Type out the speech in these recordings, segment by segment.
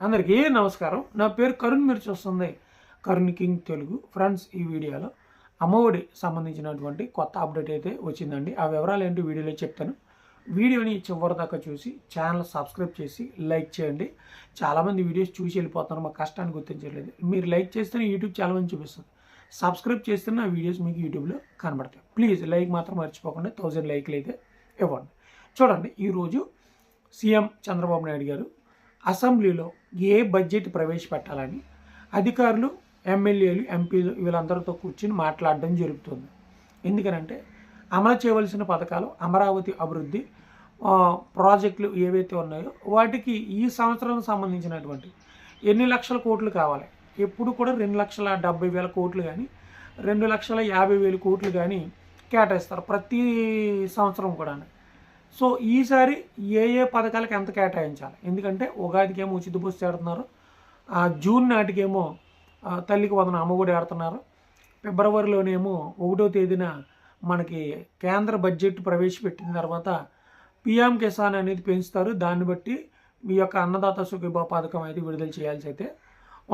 అందరికీ నమస్కారం. నా పేరు కరుణ్ మీరు చూస్తుంది కరుణ్ కింగ్ తెలుగు. ఫ్రెండ్స్ ఈ వీడియోలో అమ్మఒడి సంబంధించినటువంటి కొత్త అప్డేట్ అయితే వచ్చిందండి. ఆ వివరాలు ఏంటి వీడియోలో చెప్తాను. వీడియోని చివరి దాకా చూసి ఛానల్ సబ్స్క్రైబ్ చేసి లైక్ చేయండి. చాలామంది వీడియోస్ చూసి వెళ్ళిపోతున్నారు. మా కష్టాన్ని గుర్తించట్లేదు. మీరు లైక్ చేస్తేనే యూట్యూబ్ చాలా మంది చూపిస్తుంది. సబ్స్క్రైబ్ చేస్తేనే ఆ వీడియోస్ మీకు యూట్యూబ్లో కనబడతాయి. ప్లీజ్ లైక్ మాత్రం మర్చిపోకుండా థౌజండ్ లైక్లు అయితే ఇవ్వండి. చూడండి ఈరోజు సీఎం చంద్రబాబు నాయుడు గారు అసెంబ్లీలో ఏ బడ్జెట్ ప్రవేశపెట్టాలని అధికారులు ఎమ్మెల్యేలు ఎంపీలు వీళ్ళందరితో కూర్చుని మాట్లాడడం జరుగుతుంది. ఎందుకనంటే అమలు చేయవలసిన పథకాలు అమరావతి అభివృద్ధి ప్రాజెక్టులు ఏవైతే ఉన్నాయో వాటికి ఈ సంవత్సరానికి సంబంధించినటువంటి ఎన్ని లక్షల కోట్లు కావాలి? ఎప్పుడు కూడా రెండు లక్షల డెబ్బై వేల కోట్లు కానీ రెండు లక్షల యాభై వేల కోట్లు కానీ కేటాయిస్తారు ప్రతి సంవత్సరం కూడా సో ఈసారి ఏ ఏ పథకాలకు ఎంత కేటాయించాలి? ఎందుకంటే ఉగాదికి ఏమో ఉచిత బస్సు ఆడుతున్నారు ఆ జూన్ నాటికేమో తల్లికి వదన అమ్మఒడి ఆడుతున్నారు ఫిబ్రవరిలోనేమో ఒకటో తేదీన మనకి కేంద్ర బడ్జెట్ ప్రవేశపెట్టిన తర్వాత పిఎం కిసాన్ అనేది పెంచుతారు. దాన్ని బట్టి మీ యొక్క అన్నదాత సుఖీభా పథకం అయితే విడుదల చేయాల్సి అయితే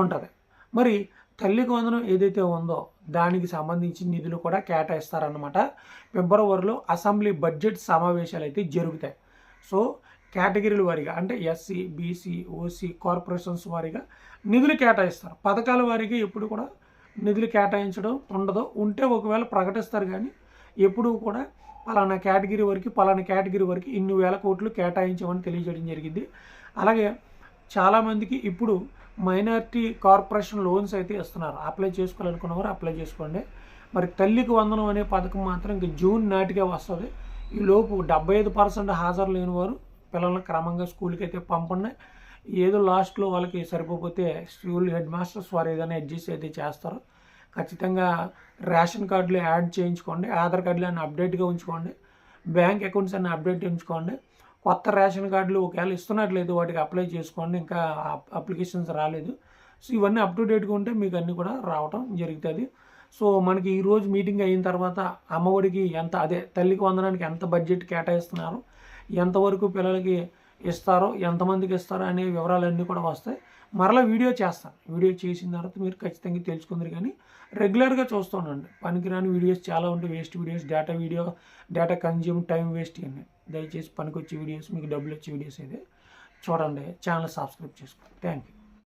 ఉంటుంది. మరి తల్లికి వందనం ఏదైతే ఉందో దానికి సంబంధించి నిధులు కూడా కేటాయిస్తారన్నమాట. ఫిబ్రవరిలో అసెంబ్లీ బడ్జెట్ సమావేశాలు అయితే జరుగుతాయి. సో కేటగిరీల వారీగా అంటే ఎస్సీ బీసీ ఓసీ కార్పొరేషన్స్ వారీగా నిధులు కేటాయిస్తారు. పథకాల వారీగా ఎప్పుడు కూడా నిధులు కేటాయించడం ఉండదు. ఉంటే ఒకవేళ ప్రకటిస్తారు కానీ ఎప్పుడూ కూడా పలానా కేటగిరీ వరకు పలానా కేటగిరీ వరకు ఇన్ని వేల కోట్లు కేటాయించమని తెలియజేయడం జరిగింది. అలాగే చాలామందికి ఇప్పుడు మైనారిటీ కార్పొరేషన్ లోన్స్ అయితే ఇస్తున్నారు. అప్లై చేసుకోవాలనుకున్న వారు అప్లై చేసుకోండి. మరి తల్లికి వందనం అనే పథకం మాత్రం ఇంక జూన్ నాటికే వస్తుంది. ఈ లోపు డెబ్బై ఐదు పర్సెంట్ హాజరు లేని వారు పిల్లల్ని క్రమంగా స్కూల్కి అయితే పంపండి. ఏదో లాస్ట్లో వాళ్ళకి సరిపోతే స్కూల్ హెడ్ మాస్టర్స్ వారు ఏదైనా అడ్జస్ట్ అయితే చేస్తారు. ఖచ్చితంగా రేషన్ కార్డులు యాడ్ చేయించుకోండి. ఆధార్ కార్డులు అన్ని అప్డేట్గా ఉంచుకోండి. బ్యాంక్ అకౌంట్స్ అన్ని అప్డేట్ ఉంచుకోండి. కొత్త రేషన్ కార్డులు ఒకవేళ ఇస్తున్నట్లేదు వాటికి అప్లై చేసుకోండి ఇంకా అప్లికేషన్స్ రాలేదు. సో ఇవన్నీ అప్ టు డేట్గా ఉంటే మీకు అన్నీ కూడా రావటం జరుగుతుంది. సో మనకి ఈరోజు మీటింగ్ అయిన తర్వాత అమ్మఒడికి ఎంత అదే తల్లికి వందనానికి ఎంత బడ్జెట్ కేటాయిస్తున్నారు ఎంతవరకు పిల్లలకి ఇస్తారో ఎంతమందికి ఇస్తారో అనే వివరాలన్నీ కూడా వస్తాయి. మరలా వీడియో చేస్తాను. వీడియో చేసిన తర్వాత మీరు ఖచ్చితంగా తెలుసుకుందరు కానీ రెగ్యులర్గా చూస్తుండండి పనికిరాని వీడియోస్ చాలా ఉంటాయి. Waste videos data video data consume time waste ఇవన్నీ. దయచేసి పనికొచ్చే వీడియోస్ మీకు డబ్బులు వచ్చే వీడియోస్ అయితే చూడండి. ఛానల్ సబ్స్క్రైబ్ చేసుకోండి. Thank you